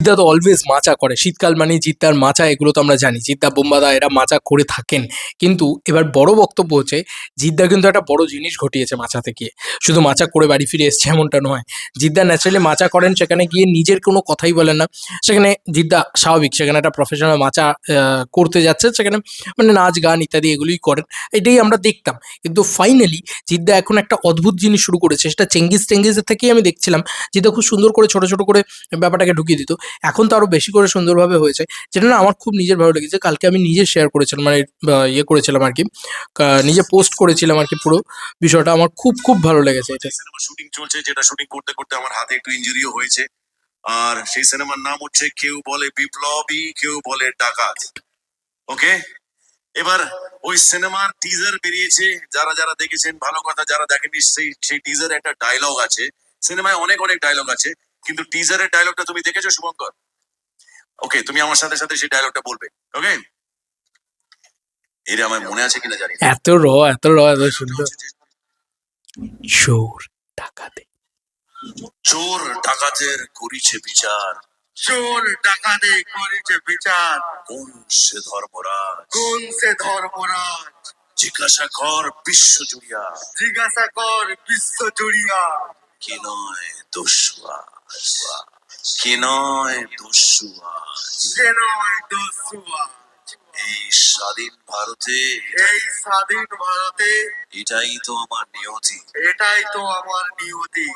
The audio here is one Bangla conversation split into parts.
জিদ্দা তো অলওয়েজ মাচা করে। শীতকাল মানে জিদ্দার মাচা, এগুলো তো আমরা জানি। জিদ্দা, বোম্বাদা এরা মাচা করে থাকেন। কিন্তু এবার বড় বক্তব্য হচ্ছে, জিদ্দা কিন্তু একটা বড় জিনিস ঘটিয়েছে মাচাতে গিয়ে। শুধু মাচা করে বাড়ি ফিরে এসছে এমনটা নয়। জিদ্দা ন্যাচারালি মাচা করেন, সেখানে গিয়ে নিজের কোনো কথাই বলেন না। সেখানে জিদ্দা স্বাভাবিক, সেখানে একটা প্রফেশনাল মাচা করতে যাচ্ছে, সেখানে মানে নাচ, গান ইত্যাদি এগুলোই করেন। এটাই আমরা দেখতাম। কিন্তু ফাইনালি জিদ্দা এখন একটা অদ্ভুত জিনিস শুরু করেছে। সেটা চেঙ্গিস টেঙ্গিসের থেকেই আমি দেখছিলাম। জিদ্দা খুব সুন্দর করে ছোট ছোট করে ব্যাপারটাকে ঢুকিয়ে দিত। এখন তো আরও বেশি করে সুন্দরভাবে হয়েছে। যেটা না আমার খুব নিজের ভালো লেগেছে। কালকে আমি নিজে শেয়ার করেছিলাম মানে ইয়ে করেছিলাম আর কি। নিজে পোস্ট করেছিলাম আর কি পুরো বিষয়টা। আমার খুব খুব ভালো লেগেছে এটা। শুটিং চলছে, যেটা শুটিং করতে করতে আমার হাতে একটু ইনজুরিও হয়েছে। আর সেই সিনেমার নাম হচ্ছে কেউ বলে বিপ্লবী, কেউ বলে ডাকাত। ওকে এবার ওই সিনেমার টিজার বেরিয়েছে। যারা যারা দেখেছেন, ভালো কথা, যারা দেখেনি সেই সেই টিজার একটা ডায়লগ আছে। সিনেমায় অনেক অনেক ডায়লগ আছে। কিন্তু টিজারের ডায়লগটা তুমি দেখেছ শুভঙ্কর? ওকে তুমি আমার সাথে সাথে সেই ডায়লগটা বলবে ওকে এটা আমার মনে আছে কিনা জানি এত র এত র এত সুন্দর। চোর টাকাতে চোর ডাকাতের করিছে বিচার। চোর ডাকাতে করেছে বিচার। কোন সে ধর্মরাজ? কোন সে ধর্মরাজ? জিজ্ঞাসা কর বিশ্ব জুড়িয়া। জিজ্ঞাসা কর বিশ্ব জুড়িয়া। কে নয় দস্যুয়া? কে নয় দস্যুয়া? সে নয় দস্যুয়া? এই স্বাধীন ভারতে এই স্বাধীন ভারতে এটাই তো আমার নিয়তি। এটাই তো আমার নিয়তি।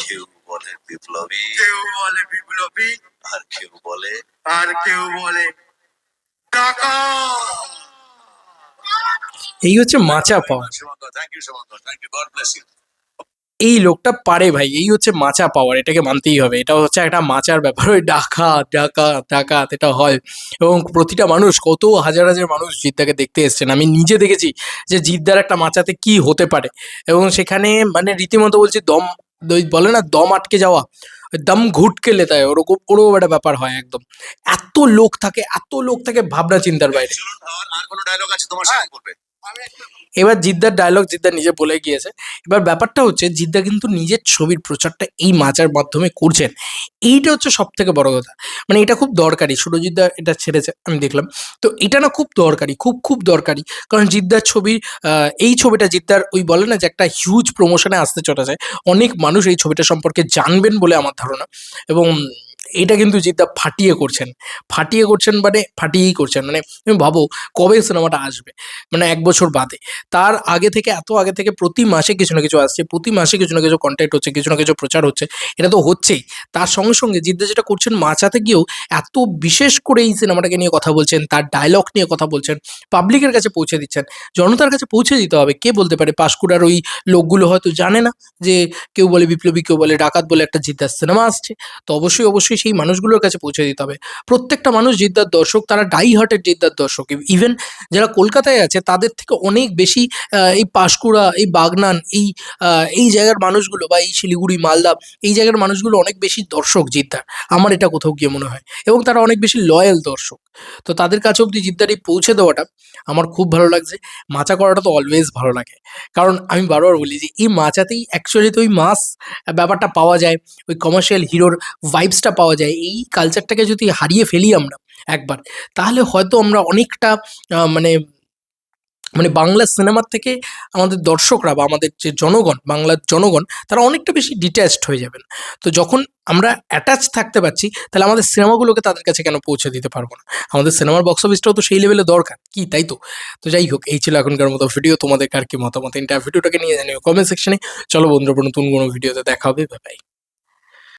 কেউ বলে বিপ্লবী কেউ বলে বিপ্লবী আর কেউ বলে আর কেউ বলে টাকা এই হচ্ছে মাচা পাওয়া। Thank you thank you God bless you এই লোকটা পারে ভাই এই হচ্ছে মাচা পাওয়ার এটাকে মানতেই হবে। এটা হচ্ছে একটা মাচার ব্যাপার ওই ডাকা ডাকা ডাকাত এটা হয়। এবং প্রতিটা মানুষ কত হাজার হাজার মানুষ জিদ্দাকে দেখতে এসছেন। আমি নিজে দেখেছি যে জিদ্দার একটা মাচাতে কি হতে পারে। এবং সেখানে মানে রীতিমতো বলছি দম ওই বলে না দম আটকে যাওয়া ওই দম ঘুটকে লেতা হয় ওরকম ওরকম একটা ব্যাপার হয় একদম। এত লোক থাকে এত লোক থাকে ভাবনা চিন্তার বাইরে। আর কোনো ডায়লগ আছে তোমার সাথে বলবে এবার জিদ্দার ডায়লগ জিদ্দা নিজে বলে গিয়েছে। এবার ব্যাপারটা হচ্ছে, জিদ্দা কিন্তু নিজের ছবির প্রচারটা এই মাচার মাধ্যমে করছেন। এইটা হচ্ছে সব থেকে বড় কথা। মানে এটা খুব দরকারি। সুরজিদ্দা এটা ছেড়েছে, আমি দেখলাম। তো এটা না খুব দরকারি, খুব খুব দরকারি। কারণ জিদ্দার ছবির এই ছবিটা জিদ্দার ওই বলে না যে একটা হিউজ প্রমোশনে আসতে চলেছে। অনেক মানুষ এই ছবিটা সম্পর্কে জানবেন বলে আমার ধারণা। এবং এটা কিন্তু জিদ্দা ফাটিয়ে করছেন। ফাটিয়ে করছেন মানে ফাটিয়েই করছেন। মানে তুমি ভাবো কবে সিনেমাটা আসবে? মানে এক বছর বাদে। তার আগে থেকে, এত আগে থেকে প্রতি মাসে কিছু না কিছু আসছে, প্রতি মাসে কিছু না কিছু কন্টেন্ট হচ্ছে, কিছু না কিছু প্রচার হচ্ছে, এটা তো হচ্ছেই। তার সঙ্গে সঙ্গে জিদ্দা যেটা করছেন মাচাতে গিয়েও এত বিশেষ করে এই সিনেমাটাকে নিয়ে কথা বলছেন, তার ডায়লগ নিয়ে কথা বলছেন পাবলিকের কাছে পৌঁছে দিচ্ছেন। জনতার কাছে পৌঁছে দিতে হবে। কে বলতে পারে? পাঁশকুড়ার ওই লোকগুলো হয়তো জানে না যে কেউ বলে বিপ্লবী, কেউ বলে ডাকাত বলে একটা জিদ্দার সিনেমা আসছে। তো অবশ্যই অবশ্যই সেই মানুষগুলোর কাছে পৌঁছে দিতে হবে। প্রত্যেকটা মানুষ জিদ্দার দর্শক, তারা ডাই হার্টের জিদ্দার দর্শক। ইভেন যারা কলকাতায় আছে, তাদের থেকে অনেক বেশি এই পাঁশকুড়া, এই বাগনান, এই এই জায়গার মানুষগুলো বা এই শিলিগুড়ি, মালদা, এই জায়গার মানুষগুলো অনেক বেশি দর্শক জিদ্দার। আমার এটা কোথাও গিয়ে মনে হয়। এবং তারা অনেক বেশি লয়াল দর্শক। তো তাদের কাছে অব্দি জিদ্দার পৌঁছে দেওয়াটা আমার খুব ভালো লাগছে। মাচা করাটা তো অলওয়েজ ভালো লাগে। কারণ আমি বারবার বলি যে, এই মাচাতেই অ্যাকচুয়ালি তো ওই মাস ব্যাপারটা পাওয়া যায়। ওই কমার্শিয়াল হিরোর ভাইবসটা পাওয়া যায়। এই কালচারটাকে যদি হারিয়ে ফেলি আমরা একবার, তাহলে হয়তো আমরা অনেকটা মানে মানে বাংলা সিনেমার থেকে আমাদের দর্শকরা বা আমাদের যে জনগণ, বাংলার জনগণ, তারা অনেকটা বেশি ডিট্যাচড হয়ে যাবেন। তো যখন আমরা অ্যাটাচ থাকতে পারছি, তাহলে আমাদের সিনেমাগুলোকে তাদের কাছে কেন পৌঁছে দিতে পারব না? আমাদের সিনেমার বক্স অফিসটাও তো সেই লেভেলে দরকার। কি, তাই তো? তো যাই হোক, এই ছিল এখনকার মতো ভিডিও তোমাদের কার কি মতামত? এটা ভিডিওটাকে নিয়ে জানিও কমেন্ট সেকশনে চলো বন্ধুরা, নতুন কোনো ভিডিওতে দেখা হবে। বাই